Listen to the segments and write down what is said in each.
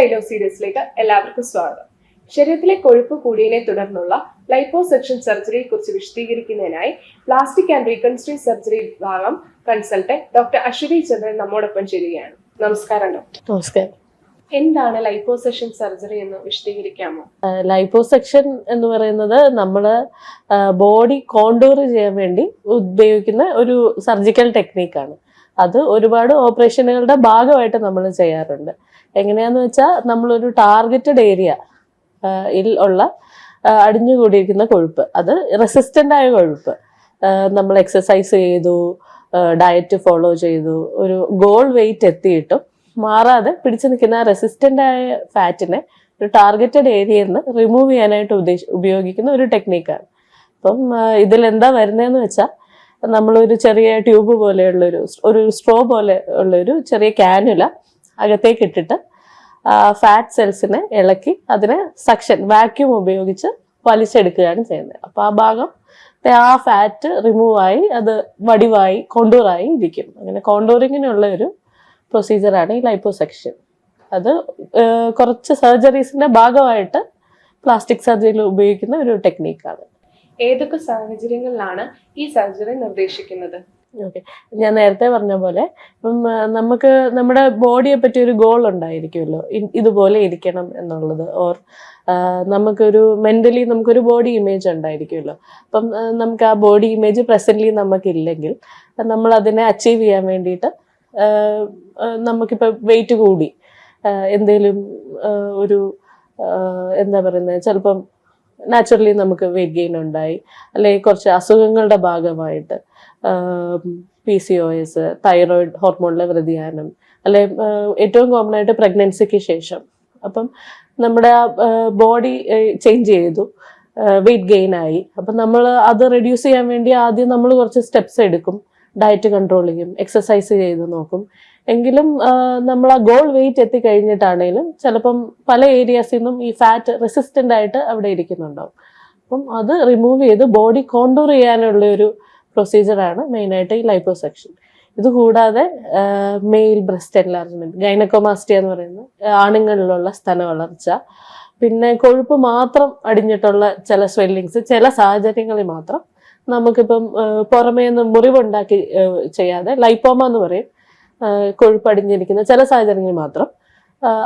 ഡൈലോസീഡസിലേക്ക് എല്ലാവർക്കും സ്വാഗതം. ശരീരത്തിലെ കൊഴുപ്പ് കൂടിയതിനെ തുടർന്നുള്ള ലൈപ്പോസെക്ഷൻ സർജറിയെ കുറിച്ച് വിശദീകരിക്കുന്നതിനായി പ്ലാസ്റ്റിക് ആൻഡ് റീകൺസ്ട്രീ സർജറി വിഭാഗം കൺസൾട്ടന്റ് ഡോക്ടർ അശ്വതി ചന്ദ്രൻ നമ്മോടൊപ്പം ചേരുകയാണ്. നമസ്കാരം ഡോക്ടർ നമസ്കാരം. എന്താണ് ലൈപ്പോസെക്ഷൻ സർജറി എന്ന് വിശദീകരിക്കാമോ? ലൈപ്പോസെക്ഷൻ എന്ന് പറയുന്നത് നമ്മൾ ബോഡി കോണ്ടൂർ ചെയ്യാൻ വേണ്ടി ഉപയോഗിക്കുന്ന ഒരു സർജിക്കൽ ടെക്നിക്കാണ് അത് ഒരുപാട് ഓപ്പറേഷനുകളുടെ ഭാഗമായിട്ട് നമ്മൾ ചെയ്യാറുണ്ട്. എങ്ങനെയാന്ന് വെച്ചാൽ നമ്മളൊരു ടാർഗറ്റഡ് ഏരിയ ഉള്ള അടിഞ്ഞുകൂടിയിരിക്കുന്ന കൊഴുപ്പ്. അത് റെസിസ്റ്റന്റ് ആയ കൊഴുപ്പ്. നമ്മൾ എക്സസൈസ് ചെയ്തു ഡയറ്റ് ഫോളോ ചെയ്തു ഒരു ഗോൾ വെയിറ്റ് എത്തിയിട്ടും മാറാതെ പിടിച്ചു നിൽക്കുന്ന റെസിസ്റ്റന്റ് ആയ ഫാറ്റിനെ ഒരു ടാർഗറ്റഡ് ഏരിയയിൽ നിന്ന് റിമൂവ് ചെയ്യാനായിട്ട് ഉദ്ദേശ ഉപയോഗിക്കുന്ന ഒരു ടെക്നീക്കാണ് അപ്പം ഇതിലെന്താ വരുന്നതെന്ന് വെച്ചാൽ നമ്മളൊരു ചെറിയ ട്യൂബ് പോലെയുള്ളൊരു ഒരു സ്ട്രോ പോലെ ഉള്ളൊരു ചെറിയ ക്യാനുല അകത്തേക്ക് ഇട്ടിട്ട് ഫാറ്റ് സെൽസിനെ ഇളക്കി അതിനെ സക്ഷൻ വാക്യൂം ഉപയോഗിച്ച് വലിച്ചെടുക്കുകയാണ് ചെയ്യുന്നത്. അപ്പോൾ ആ ഭാഗം ആ ഫാറ്റ് റിമൂവ് ആയി അത് വടിവായി കോണ്ടൂറായി ഇരിക്കും അങ്ങനെ കോണ്ടൂറിങ്ങിനുള്ള ഒരു പ്രൊസീജിയറാണ് ഈ ലൈപ്പോസെക്ഷൻ അത് കുറച്ച് സർജറീസിന്റെ ഭാഗമായിട്ട് പ്ലാസ്റ്റിക് സർജറിയിൽ ഉപയോഗിക്കുന്ന ഒരു ടെക്നീക്കാണ് ഏതൊക്കെ സാഹചര്യങ്ങളിലാണ് ഈ സർജറി നിർദ്ദേശിക്കുന്നത്? ഓക്കെ ഞാൻ നേരത്തെ പറഞ്ഞ പോലെ ഇപ്പം നമുക്ക് നമ്മുടെ ബോഡിയെ പറ്റി ഒരു ഗോൾ ഉണ്ടായിരിക്കുമല്ലോ. ഇതുപോലെ ഇരിക്കണം എന്നുള്ളത്. ഓർ നമുക്കൊരു മെന്റലി നമുക്കൊരു ബോഡി ഇമേജ് ഉണ്ടായിരിക്കുമല്ലോ. അപ്പം നമുക്ക് ആ ബോഡി ഇമേജ് പ്രസന്റ്ലി നമുക്കില്ലെങ്കിൽ നമ്മൾ അതിനെ അച്ചീവ് ചെയ്യാൻ വേണ്ടിയിട്ട് നമുക്കിപ്പോൾ വെയിറ്റ് കൂടി. എന്തെങ്കിലും ഒരു എന്താ പറയുന്നത് ചിലപ്പം നാച്ചുറലി നമുക്ക് വെയിറ്റ് ഗെയിൻ ഉണ്ടായി. അല്ലെങ്കിൽ കുറച്ച് അസുഖങ്ങളുടെ ഭാഗമായിട്ട്. P C O S thyroid ഹോർമോണിലെ വ്യതിയാനം. അല്ലെ ഏറ്റവും കോമൺ ആയിട്ട് പ്രഗ്നൻസിക്ക് ശേഷം. അപ്പം നമ്മുടെ ബോഡി ചേഞ്ച് ചെയ്തു. വെയിറ്റ് ഗെയിൻ ആയി. അപ്പം നമ്മൾ അത് റെഡ്യൂസ് ചെയ്യാൻ വേണ്ടി ആദ്യം നമ്മൾ കുറച്ച് സ്റ്റെപ്സ് എടുക്കും. ഡയറ്റ് കൺട്രോൾ ചെയ്യും എക്സസൈസ് ചെയ്ത് നോക്കും. എങ്കിലും നമ്മൾ ആ ഗോൾ വെയിറ്റ് എത്തിക്കഴിഞ്ഞിട്ടാണേലും ചിലപ്പം പല ഏരിയാസിൽ നിന്നും ഈ ഫാറ്റ് റെസിസ്റ്റന്റ് ആയിട്ട് അവിടെ ഇരിക്കുന്നുണ്ടാവും. അപ്പം അത് റിമൂവ് ചെയ്ത് ബോഡി കോണ്ടൂർ ചെയ്യാനുള്ള ഒരു പ്രൊസീജിയറാണ് മെയിനായിട്ട് ഈ ലൈപ്പോസെക്ഷൻ ഇത് കൂടാതെ മെയിൽ ബ്രസ്റ്റ് എൻലാർജ്മെന്റ് ഗൈനക്കോമാസ്റ്റിയ എന്ന് പറയുന്ന ആണുങ്ങളിലുള്ള സ്തന വളർച്ച പിന്നെ കൊഴുപ്പ് മാത്രം അടിഞ്ഞിട്ടുള്ള ചില സ്വെല്ലിങ്സ് ചില സാഹചര്യങ്ങളിൽ മാത്രം നമുക്കിപ്പം പുറമേ നിന്ന് മുറിവുണ്ടാക്കി ചെയ്യാതെ ലൈപ്പോമ എന്ന് പറയും കൊഴുപ്പ് അടിഞ്ഞിരിക്കുന്ന ചില സാഹചര്യങ്ങളിൽ മാത്രം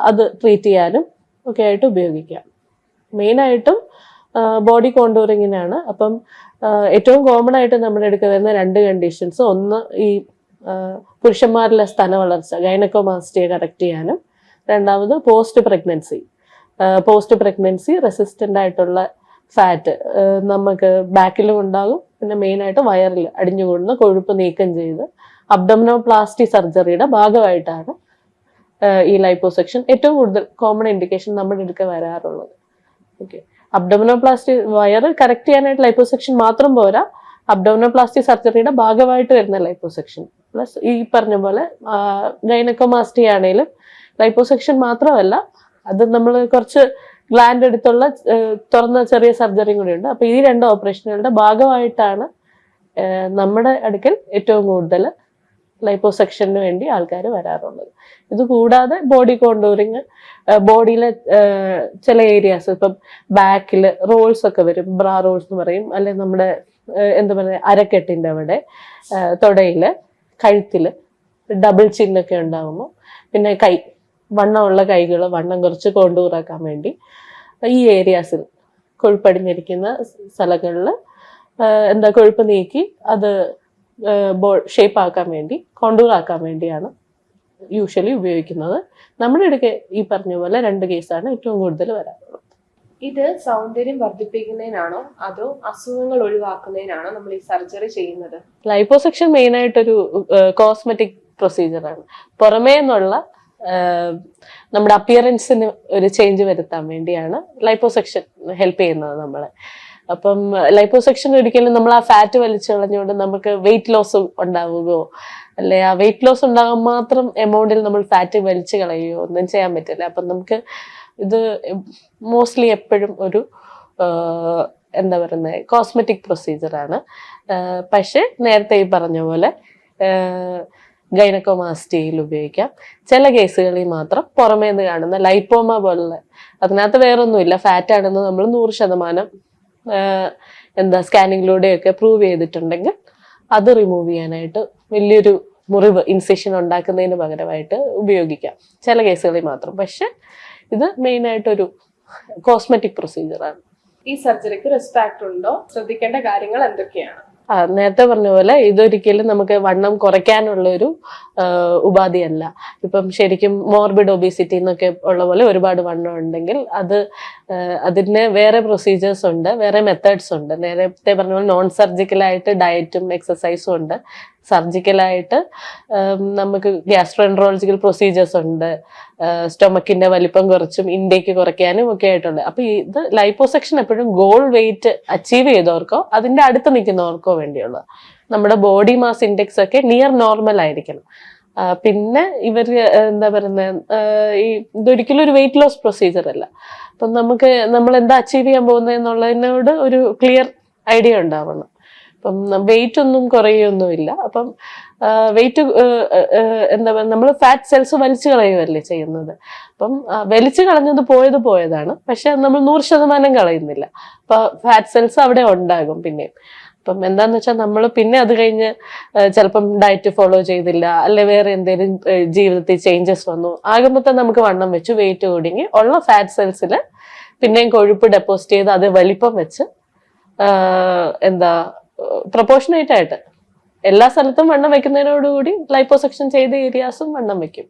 അത് ട്രീറ്റ് ചെയ്യാനും ഒക്കെ ആയിട്ട് ഉപയോഗിക്കാം. മെയിനായിട്ടും ബോഡി കോണ്ടൂറിങ്ങിനാണ് അപ്പം ഏറ്റവും കോമൺ ആയിട്ട് നമ്മൾ അടുക്ക വരുന്ന രണ്ട് കണ്ടീഷൻസ് ഒന്ന് ഈ പുരുഷന്മാരിലെ സ്ഥല വളർച്ച ഗൈനക്കോമാസ്റ്റിയെ കറക്റ്റ് ചെയ്യാനും. രണ്ടാമത് post pregnancy post pregnancy resistant ആയിട്ടുള്ള ഫാറ്റ് നമുക്ക് ബാക്കിലും ഉണ്ടാകും. പിന്നെ മെയിനായിട്ട് വയറിൽ അടിഞ്ഞുകൂടുന്ന കൊഴുപ്പ് നീക്കം ചെയ്ത് അബ്ഡമിനോ പ്ലാസ്റ്റി സർജറിയുടെ ഭാഗമായിട്ടാണ് ഈ ലൈപ്പോസെക്ഷൻ ഏറ്റവും കൂടുതൽ കോമൺ ഇൻഡിക്കേഷൻ നമ്മുടെ അടുക്ക വരാറുള്ളത്. ഓക്കെ അബ്ഡമിനോപ്ലാസ്റ്റി വയർ കറക്റ്റ് ചെയ്യാനായിട്ട് ലൈപ്പോസെക്ഷൻ മാത്രം പോരാ. അബ്ഡോമിനോപ്ലാസ്റ്റി സർജറിയുടെ ഭാഗമായിട്ട് വരുന്ന ലൈപ്പോസെക്ഷൻ പ്ലസ് ഈ പറഞ്ഞ പോലെ ഗൈനക്കോമാസ്റ്റി ആണെങ്കിലും ലൈപ്പോസെക്ഷൻ മാത്രമല്ല അത് നമ്മൾ കുറച്ച് ഗ്ലാൻഡ് എടുത്തുള്ള തുറന്ന ചെറിയ സർജറിയും കൂടി ഉണ്ട് അപ്പൊ ഈ രണ്ട് ഓപ്പറേഷനുകളുടെ ഭാഗമായിട്ടാണ് നമ്മുടെ അടുക്കൽ ഏറ്റവും കൂടുതൽ ലൈപ്പോസെക്ഷന് വേണ്ടി ആൾക്കാർ വരാറുള്ളത്. ഇത് കൂടാതെ ബോഡി കോണ്ടൂറിങ് ബോഡിയിലെ ചില ഏരിയാസ് ഇപ്പം ബാക്കിൽ റോൾസ് ഒക്കെ വരും. ബ്രാ റോൾസ് എന്ന് പറയും. അല്ലെങ്കിൽ നമ്മുടെ എന്താ പറയുക അരക്കെട്ടിന്റെ അവിടെ തൊടയിൽ കഴുത്തിൽ ഡബിൾ ചിന്നൊക്കെ ഉണ്ടാകുമ്പോൾ പിന്നെ കൈ വണ്ണമുള്ള കൈകൾ വണ്ണം കുറച്ച് കോണ്ടൂറാക്കാൻ വേണ്ടി ഈ ഏരിയാസിൽ കൊഴുപ്പടിഞ്ഞിരിക്കുന്ന സ്ഥലങ്ങളിൽ എന്താ കൊഴുപ്പ് നീക്കി അത് ഷേപ്പ് ആക്കാൻ വേണ്ടി കോണ്ടൂർ ആക്കാൻ വേണ്ടിയാണ് യൂഷ്വലി ഉപയോഗിക്കുന്നത്. നമ്മുടെ ഇടയ്ക്ക് ഈ പറഞ്ഞ പോലെ രണ്ട് കേസാണ് ഏറ്റവും കൂടുതൽ വരാറുള്ളത്. ഇത് സൗന്ദര്യം വർദ്ധിപ്പിക്കുന്നതിനാണോ അതോ അസുഖങ്ങൾ ഒഴിവാക്കുന്നതിനാണോ നമ്മൾ ഈ സർജറി ചെയ്യുന്നത്? ലൈപ്പോസെക്ഷൻ മെയിൻ ആയിട്ടൊരു കോസ്മെറ്റിക് പ്രൊസീജിയറാണ്. പുറമേ നിന്നുള്ള നമ്മുടെ അപ്പിയറൻസിന് ഒരു ചേഞ്ച് വരുത്താൻ വേണ്ടിയാണ് ലൈപ്പോസെക്ഷൻ ഹെൽപ്പ് ചെയ്യുന്നത് നമ്മളെ. അപ്പം ലൈപ്പോസെക്ഷൻ ഒരിക്കലും നമ്മൾ ആ ഫാറ്റ് വലിച്ചു കളഞ്ഞുകൊണ്ട് നമുക്ക് വെയിറ്റ് ലോസ് ഉണ്ടാവുകയോ അല്ലെ ആ വെയിറ്റ് ലോസ് ഉണ്ടാകാൻ മാത്രം എമൗണ്ടിൽ നമ്മൾ ഫാറ്റ് വലിച്ചു കളയുകയോ ഒന്നും ചെയ്യാൻ പറ്റില്ല. അപ്പം നമുക്ക് ഇത് മോസ്റ്റ്ലി എപ്പോഴും ഒരു എന്താ പറയുന്നത് കോസ്മെറ്റിക് പ്രൊസീജിയറാണ് പക്ഷേ നേരത്തെ ഈ പറഞ്ഞ പോലെ ഗൈനക്കോമാസ്റ്റിയിൽ ഉപയോഗിക്കാം. ചില കേസുകളിൽ മാത്രം പുറമേ നിന്ന് കാണുന്ന ലൈപ്പോമ പോലുള്ള അതിനകത്ത് വേറൊന്നുമില്ല. ഫാറ്റാണെന്ന് നമ്മൾ നൂറ് ശതമാനം എന്താ സ്കാനിങ്ങിലൂടെയൊക്കെ പ്രൂവ് ചെയ്തിട്ടുണ്ടെങ്കിൽ അത് റിമൂവ് ചെയ്യാനായിട്ട് വലിയൊരു മുറിവ് ഇൻസെഷൻ ഉണ്ടാക്കുന്നതിന് പകരമായിട്ട് ഉപയോഗിക്കാം. ചില കേസുകളിൽ മാത്രം. പക്ഷെ ഇത് മെയിനായിട്ടൊരു കോസ്മെറ്റിക് പ്രൊസീജിയറാണ് ഈ സർജറിക്ക് റിസ്ക് ഫാക്ടർ ഉണ്ടോ? ശ്രദ്ധിക്കേണ്ട കാര്യങ്ങൾ എന്തൊക്കെയാണ്? നേരത്തെ പറഞ്ഞ പോലെ ഇതൊരിക്കലും നമുക്ക് വണ്ണം കുറയ്ക്കാനുള്ള ഒരു ഉപാധിയല്ല. ഇപ്പം ശരിക്കും മോർബിഡ് ഒബീസിറ്റി എന്നൊക്കെ ഉള്ള പോലെ ഒരുപാട് വണ്ണം ഉണ്ടെങ്കിൽ അത് അതിന് വേറെ പ്രൊസീജിയേഴ്സ് ഉണ്ട് വേറെ മെത്തേഡ്സ് ഉണ്ട്. നേരത്തെ പറഞ്ഞ പോലെ നോൺ സർജിക്കലായിട്ട് ഡയറ്റും എക്സസൈസും ഉണ്ട്. സർജിക്കലായിട്ട് നമുക്ക് ഗ്യാസ്ട്രോൻട്രോളജിക്കൽ പ്രൊസീജിയേഴ്സ് ഉണ്ട് സ്റ്റൊമക്കിന്റെ വലിപ്പം കുറച്ചും ഇൻടേക്ക് കുറയ്ക്കാനും ഒക്കെ ആയിട്ടുണ്ട്. അപ്പൊ ഇത് ലൈപ്പോസെക്ഷൻ എപ്പോഴും ഗോൾ വെയിറ്റ് അച്ചീവ് ചെയ്തവർക്കോ അതിന്റെ അടുത്ത് നിൽക്കുന്നവർക്കോ വേണ്ടിയുള്ള നമ്മുടെ ബോഡി മാസ് ഇൻഡെക്സ് ഒക്കെ നിയർ നോർമൽ ആയിരിക്കണം. പിന്നെ ഇവർ എന്താ പറയുന്നത് ഈ ഇതൊരിക്കലും ഒരു വെയിറ്റ് ലോസ് പ്രൊസീജിയർ അല്ല. അപ്പം നമുക്ക് നമ്മൾ എന്താ അച്ചീവ് ചെയ്യാൻ പോകുന്നത് എന്നുള്ളതിനോട് ഒരു ക്ലിയർ ഐഡിയ ഉണ്ടാവണം. അപ്പം വെയിറ്റ് ഒന്നും കുറയുകയൊന്നുമില്ല. അപ്പം വെയിറ്റ് എന്താ നമ്മൾ ഫാറ്റ് സെൽസ് വലിച്ചു കളയുമല്ലേ ചെയ്യുന്നത്. അപ്പം വലിച്ചു കളഞ്ഞത് പോയത് പോയതാണ്. പക്ഷെ നമ്മൾ നൂറ് ശതമാനം കളയുന്നില്ല. അപ്പൊ ഫാറ്റ് സെൽസ് അവിടെ ഉണ്ടാകും പിന്നെ അപ്പം എന്താന്ന് വെച്ചാൽ നമ്മൾ പിന്നെ അത് കഴിഞ്ഞ് ചിലപ്പം ഡയറ്റ് ഫോളോ ചെയ്തില്ല അല്ലെ വേറെ എന്തെങ്കിലും ജീവിതത്തിൽ ചേഞ്ചസ് വന്നു. ആകുമ്പോൾ നമുക്ക് വണ്ണം വെച്ചു വെയിറ്റ് കൂടിങ്ങി ഉള്ള ഫാറ്റ് സെൽസിൽ പിന്നെയും കൊഴുപ്പ് ഡെപ്പോസിറ്റ് ചെയ്ത് അത് വലിപ്പം വെച്ച് എന്താ പ്രൊപ്പോർഷനേറ്റ് ആയിട്ട് എല്ലാ സ്ഥലത്തും വണ്ണം വെക്കുന്നതിനോടുകൂടി ലൈപ്പോസെക്ഷൻ ചെയ്ത ഏരിയാസും വണ്ണം വെക്കും.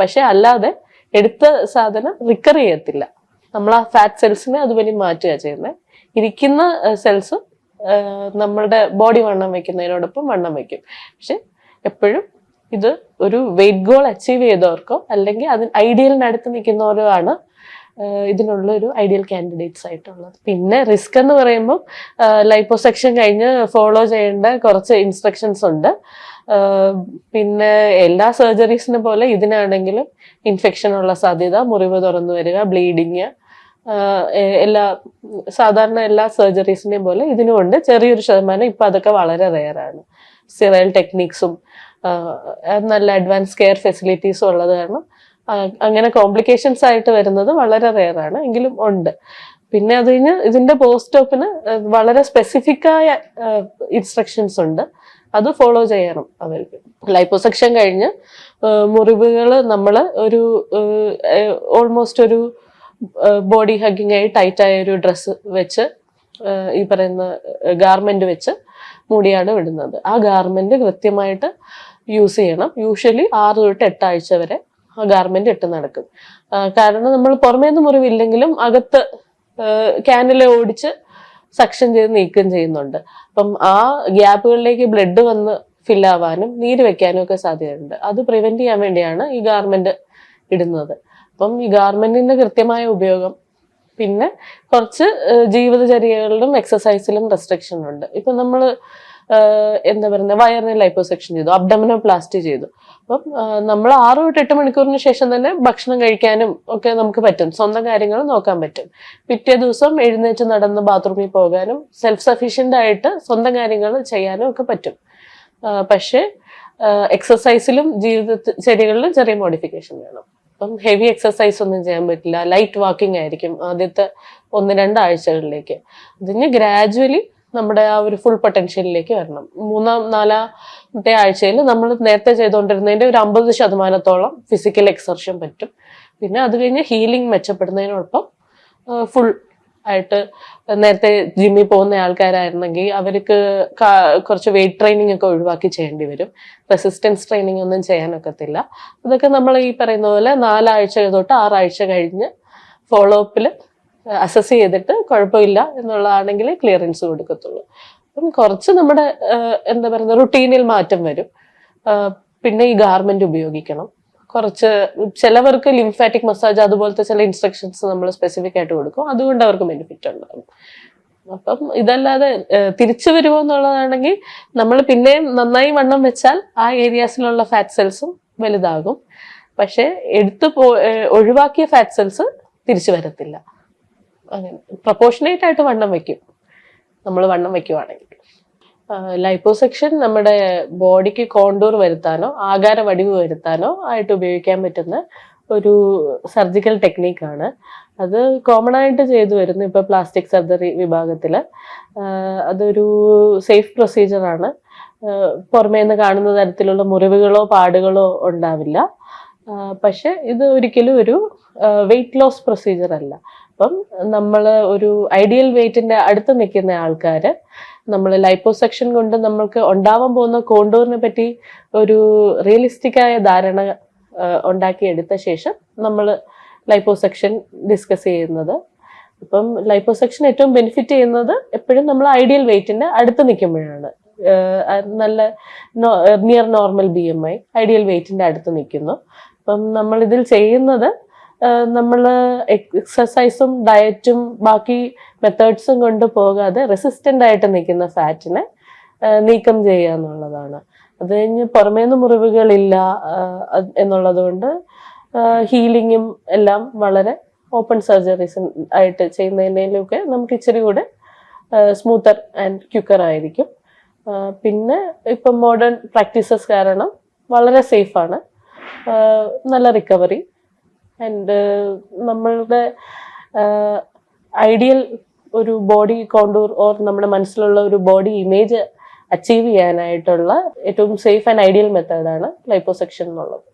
പക്ഷെ അല്ലാതെ എടുത്ത സാധനം റിക്കർ ചെയ്യത്തില്ല. നമ്മൾ ആ ഫാറ്റ് സെൽസിനെ അതുവഴി മാറ്റുക ചെയ്യുന്നത് ഇരിക്കുന്ന സെൽസ് നമ്മളുടെ ബോഡി വണ്ണം വെക്കുന്നതിനോടൊപ്പം വണ്ണം വെക്കും. പക്ഷെ എപ്പോഴും ഇത് ഒരു വെയിറ്റ് ഗോൾ അച്ചീവ് ചെയ്തവർക്കോ അല്ലെങ്കിൽ അതിന് ഐഡിയലിനടുത്ത് നിൽക്കുന്നവരോ ആണ് ഇതിനുള്ള ഒരു ഐഡിയൽ കാൻഡിഡേറ്റ്സ് ആയിട്ടുള്ളത്. പിന്നെ റിസ്ക് എന്ന് പറയുമ്പോൾ ലൈപ്പോസെക്ഷൻ കഴിഞ്ഞ് ഫോളോ ചെയ്യേണ്ട കുറച്ച് ഇൻസ്ട്രക്ഷൻസ് ഉണ്ട്. പിന്നെ എല്ലാ സർജറീസിനെ പോലെ ഇതിനാണെങ്കിലും ഇൻഫെക്ഷൻ ഉള്ള സാധ്യത മുറിവ് തുറന്നു വരിക ബ്ലീഡിങ് എല്ലാ സാധാരണ എല്ലാ സർജറീസിനെയും പോലെ ഇതിനുമുണ്ട് ചെറിയൊരു ശതമാനം ഇപ്പം അതൊക്കെ വളരെ റെയറാണ് സിറയൽ ടെക്നിക്സും നല്ല അഡ്വാൻസ് കെയർ ഫെസിലിറ്റീസും ഉള്ളത് കാരണം അങ്ങനെ കോംപ്ലിക്കേഷൻസ് ആയിട്ട് വരുന്നത് വളരെ റെയറാണ് എങ്കിലും ഉണ്ട്. പിന്നെ അത് കഴിഞ്ഞ് ഇതിന്റെ പോസ്റ്റ് ഓപ്പിന് വളരെ സ്പെസിഫിക്കായ ഇൻസ്ട്രക്ഷൻസ് ഉണ്ട്. അത് ഫോളോ ചെയ്യണം അവർക്ക്. ലൈപ്പോസെക്ഷൻ കഴിഞ്ഞ് മുറിവുകൾ നമ്മൾ ഒരു ഓൾമോസ്റ്റ് ഒരു ബോഡി ഹഗ്ഗിങ് ആയി ടൈറ്റായ ഒരു ഡ്രസ്സ് വെച്ച് ഈ പറയുന്ന ഗാർമെന്റ് വെച്ച് മൂടിയാണ് വിടുന്നത്. ആ ഗാർമെന്റ് കൃത്യമായിട്ട് യൂസ് ചെയ്യണം. യൂഷ്വലി ആറ് തൊട്ട് എട്ടാഴ്ച വരെ ഗാർമെന്റ് ഇട്ട് നടക്കും. കാരണം നമ്മൾ പുറമേന്ന് മുറിവില്ലെങ്കിലും അകത്ത് ക്യാനലെ ഓടിച്ച് സക്ഷൻ ചെയ്ത് നീക്കം ചെയ്യുന്നുണ്ട്. അപ്പം ആ ഗ്യാപ്പുകളിലേക്ക് ബ്ലഡ് വന്ന് ഫില്ലാവാനും നീര് വെക്കാനും ഒക്കെ സാധ്യതയുണ്ട്. അത് പ്രിവെന്റ് ചെയ്യാൻ വേണ്ടിയാണ് ഈ ഗാർമെന്റ് ഇടുന്നത്. അപ്പം ഈ ഗാർമെന്റിന്റെ കൃത്യമായ ഉപയോഗം പിന്നെ കുറച്ച് ജീവിതചര്യകളിലും എക്സസൈസിലും റെസ്ട്രിക്ഷൻ ഉണ്ട്. ഇപ്പൊ നമ്മൾ എന്താ പറയുന്നത് വയറിനെ ലൈപ്പോസെക്ഷൻ ചെയ്തു അബ്ഡമിനോ പ്ലാസ്റ്റി ചെയ്തു. അപ്പം നമ്മൾ ആറ് തൊട്ട് എട്ട് മണിക്കൂറിന് ശേഷം തന്നെ ഭക്ഷണം കഴിക്കാനും ഒക്കെ നമുക്ക് പറ്റും. സ്വന്തം കാര്യങ്ങൾ നോക്കാൻ പറ്റും. പിറ്റേ ദിവസം എഴുന്നേറ്റ് നടന്ന് ബാത്റൂമിൽ പോകാനും സെൽഫ് സഫീഷ്യന്റ് ആയിട്ട് സ്വന്തം കാര്യങ്ങൾ ചെയ്യാനും ഒക്കെ പറ്റും. പക്ഷേ എക്സസൈസിലും ജീവിത ചെടികളിലും ചെറിയ മോഡിഫിക്കേഷൻ വേണം. അപ്പം ഹെവി എക്സസൈസ് ഒന്നും ചെയ്യാൻ പറ്റില്ല. ലൈറ്റ് വാക്കിംഗ് ആയിരിക്കും ആദ്യത്തെ ഒന്ന് രണ്ടാഴ്ചകളിലേക്ക് അതിന് ഗ്രാജുവലി നമ്മുടെ ആ ഒരു ഫുൾ പൊട്ടൻഷ്യലിലേക്ക് വരണം. മൂന്നാം നാലാമത്തെ ആഴ്ചയിൽ നമ്മൾ നേരത്തെ ചെയ്തുകൊണ്ടിരുന്നതിന്റെ ഒരു അമ്പത് ശതമാനത്തോളം ഫിസിക്കൽ എക്സർഷൻ പറ്റും. പിന്നെ അത് കഴിഞ്ഞ് ഹീലിംഗ് മെച്ചപ്പെടുന്നതിനോടൊപ്പം ഫുൾ ആയിട്ട് നേരത്തെ ജിമ്മിൽ പോകുന്ന ആൾക്കാരായിരുന്നെങ്കിൽ അവർക്ക് കുറച്ച് വെയിറ്റ് ട്രെയിനിങ് ഒക്കെ ഒഴിവാക്കി ചെയ്യേണ്ടി വരും. റെസിസ്റ്റൻസ് ട്രെയിനിങ് ഒന്നും ചെയ്യാനൊക്കത്തില്ല. അതൊക്കെ നമ്മൾ ഈ പറയുന്ന പോലെ നാലാഴ്ച തൊട്ട് ആറാഴ്ച കഴിഞ്ഞ് ഫോളോ അപ്പിൽ അസസ് ചെയ്തിട്ട് കുഴപ്പമില്ല എന്നുള്ളതാണെങ്കിൽ ക്ലിയറൻസ് കൊടുക്കത്തുള്ളൂ. അപ്പം കുറച്ച് നമ്മുടെ എന്താ പറയുക റുട്ടീനിൽ മാറ്റം വരും. പിന്നെ ഈ ഗാർമെന്റ് ഉപയോഗിക്കണം. കുറച്ച് ചിലവർക്ക് ലിംഫാറ്റിക് മസാജ് അതുപോലത്തെ ചില ഇൻസ്ട്രക്ഷൻസ് നമ്മൾ സ്പെസിഫിക് ആയിട്ട് കൊടുക്കും. അതുകൊണ്ട് അവർക്ക് ബെനിഫിറ്റ് ഉണ്ടാകും. അപ്പം ഇതല്ലാതെ തിരിച്ചു വരുമോ എന്നുള്ളതാണെങ്കിൽ നമ്മൾ പിന്നെയും നന്നായി വണ്ണം വെച്ചാൽ ആ ഏരിയാസിലുള്ള ഫാറ്റ് സെൽസും വലുതാകും. പക്ഷേ എടുത്തു പോ ഒഴിവാക്കിയ ഫാറ്റ് സെൽസ് തിരിച്ചു വരത്തില്ല. അങ്ങനെ പ്രപ്പോർഷനേറ്റ് ആയിട്ട് വണ്ണം വെക്കും. നമ്മൾ വണ്ണം വെക്കുവാണെങ്കിൽ. ലൈപ്പോസെക്ഷൻ നമ്മുടെ ബോഡിക്ക് കോണ്ടൂർ വരുത്താനോ ആകാര വടിവ് വരുത്താനോ ആയിട്ട് ഉപയോഗിക്കാൻ പറ്റുന്ന ഒരു സർജിക്കൽ ടെക്നീക്കാണ് അത് കോമൺ ആയിട്ട് ചെയ്തു വരുന്നു ഇപ്പോൾ പ്ലാസ്റ്റിക് സർജറി വിഭാഗത്തിൽ അതൊരു സേഫ് പ്രൊസീജിയറാണ് പുറമേ നിന്ന് കാണുന്ന തരത്തിലുള്ള മുറിവുകളോ പാടുകളോ ഉണ്ടാവില്ല. പക്ഷെ ഇത് ഒരിക്കലും ഒരു വെയിറ്റ് ലോസ് പ്രൊസീജിയർ അല്ല. അപ്പം നമ്മൾ ഒരു ഐഡിയൽ വെയിറ്റിന്റെ അടുത്ത് നിൽക്കുന്ന ആൾക്കാർ നമ്മൾ ലൈപ്പോസെക്ഷൻ കൊണ്ട് നമ്മൾക്ക് ഉണ്ടാവാൻ പോകുന്ന കോണ്ടൂറിനെ പറ്റി ഒരു റിയലിസ്റ്റിക്കായ ധാരണ ഉണ്ടാക്കിയെടുത്ത ശേഷം നമ്മൾ ലൈപ്പോസെക്ഷൻ ഡിസ്കസ് ചെയ്യുന്നത്. ഇപ്പം ലൈപ്പോസെക്ഷൻ ഏറ്റവും ബെനിഫിറ്റ് ചെയ്യുന്നത് എപ്പോഴും നമ്മൾ ഐഡിയൽ വെയിറ്റിന്റെ അടുത്ത് നിൽക്കുമ്പോഴാണ്. നല്ല near normal B M I ideal വെയിറ്റിന്റെ അടുത്ത് നിൽക്കുന്നു. അപ്പം നമ്മൾ ഇതിൽ ചെയ്യുന്നത് നമ്മൾ എക്സസൈസും ഡയറ്റും ബാക്കി മെത്തേഡ്സും കൊണ്ട് പോകാതെ റെസിസ്റ്റന്റ് ആയിട്ട് നിൽക്കുന്ന ഫാറ്റിനെ നീക്കം ചെയ്യുക എന്നുള്ളതാണ്. അത് കഴിഞ്ഞ് പുറമേന്ന് മുറിവുകളില്ല എന്നുള്ളത് കൊണ്ട് ഹീലിങ്ങും എല്ലാം വളരെ ഓപ്പൺ സർജറീസ് ആയിട്ട് ചെയ്യുന്നതിനൊക്കെ നമുക്ക് ഇച്ചിരി കൂടെ സ്മൂത്തർ ആൻഡ് ക്യുക്കർ ആയിരിക്കും. പിന്നെ ഇപ്പം മോഡേൺ പ്രാക്ടീസസ് കാരണം വളരെ സേഫാണ് നല്ല റിക്കവറി ആൻഡ് നമ്മളുടെ ഐഡിയൽ ഒരു ബോഡി കോണ്ടൂർ ഓർ നമ്മുടെ മനസ്സിലുള്ള ഒരു ബോഡി ഇമേജ് അച്ചീവ് ചെയ്യാനായിട്ടുള്ള ഏറ്റവും സേഫ് ആൻഡ് ഐഡിയൽ മെത്തേഡാണ് ലൈപ്പോസെക്ഷൻ എന്നുള്ളത്.